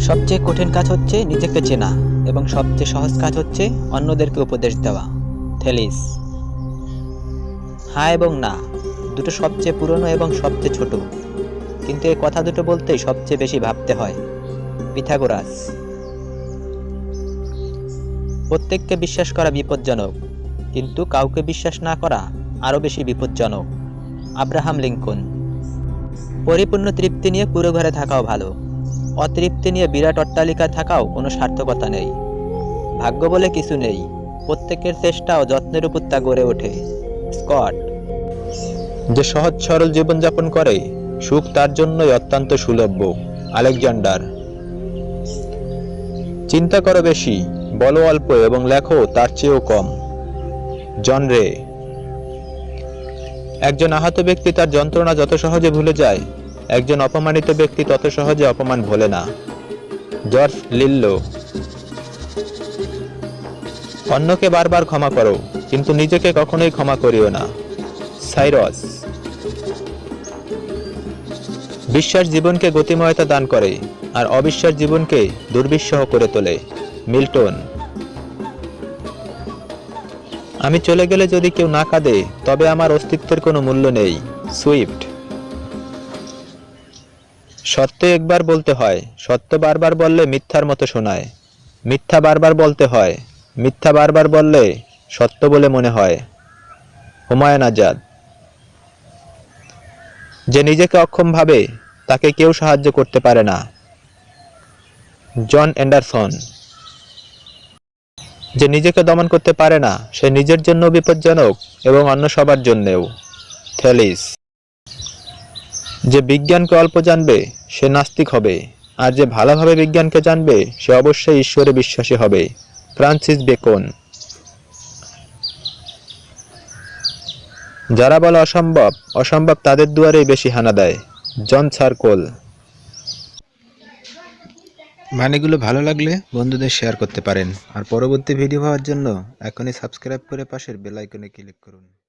সবচেয়ে কঠিন কাজ হচ্ছে নিজেকে চেনা এবং সবচেয়ে সহজ কাজ হচ্ছে অন্যদেরকে উপদেশ দেওয়া। থেলিস। হ্যাঁ এবং না, দুটো সবচেয়ে পুরনো এবং সবচেয়ে ছোট। কিন্তু এই কথা দুটো বলতেই সবচেয়ে বেশি ভাবতে হয়। পিথাগোরাস। প্রত্যেককে বিশ্বাস করা বিপজ্জনক, কিন্তু কাউকে বিশ্বাস না করা আরও বেশি বিপজ্জনক। Abraham Lincoln. পরিপূর্ণ তৃপ্তি নিয়ে পুরো ঘরে থাকাও ভালো। অতৃপ্তি নিয়ে বিরাট অট্টালিকায় থাকাও কোনো সার্থকতা নেই। ভাগ্য বলে কিছু নেই। প্রত্যেকের চেষ্টা ও যত্নের উপর তা গড়ে ওঠে। স্কট। যে সহজ সরল জীবনযাপন করে, সুখ তার জন্যই অত্যন্ত সুলভ্য আলেকজান্ডার। চিন্তা করো বেশি, বলো অল্প এবং লেখো তার চেয়েও কম। জন রে। একজন আহত ব্যক্তি তার যন্ত্রণা যত সহজে ভুলে যায় একজন অপমানিত ব্যক্তি তত সহজে অপমান ভোলে না। George Lillo. অন্যকে বারবার ক্ষমা করো, কিন্তু নিজেকে কখনোই ক্ষমা করিও না। সাইরস। বিশ্বাস জীবনকে গতিময়তা দান করে আর অবিশ্বাস জীবনকে দুর্বিষহ করে তোলে। মিল্টন। আমি চলে গেলে যদি কেউ না কাঁদে, তবে আমার অস্তিত্বের কোনো মূল্য নেই। সুইফট। সত্য একবার বলতে হয়, সত্য বারবার বললে মিথ্যার মতো শোনায়। মিথ্যা বারবার বলতে হয়, মিথ্যা বারবার বললে সত্য বলে মনে হয়। হুমায়ুন আজাদ। যে নিজেকে অক্ষম ভাবে, তাকে কেউ সাহায্য করতে পারে না। John Anderson. যে নিজেকে দমন করতে পারে না, সে নিজের জন্য বিপজ্জনক এবং অন্য সবার জন্যেও। থেলিস যে বিজ্ঞানকে অল্প জানবে সে নাস্তিক হবে। আর যে ভালোভাবে বিজ্ঞানকে জানবে, সে অবশ্যই ঈশ্বরে বিশ্বাসী হবে। Francis Bacon. যারা বলে অসম্ভব অসম্ভব তাদের দুয়ারেই বেশি হানা দেয়। জন সার্কোল। বাণীগুলো ভালো লাগলে বন্ধুদের শেয়ার করতে পারেন। আর পরবর্তী ভিডিও পাওয়ার জন্য এখনই সাবস্ক্রাইব করে পাশের বেল আইকনে ক্লিক করুন।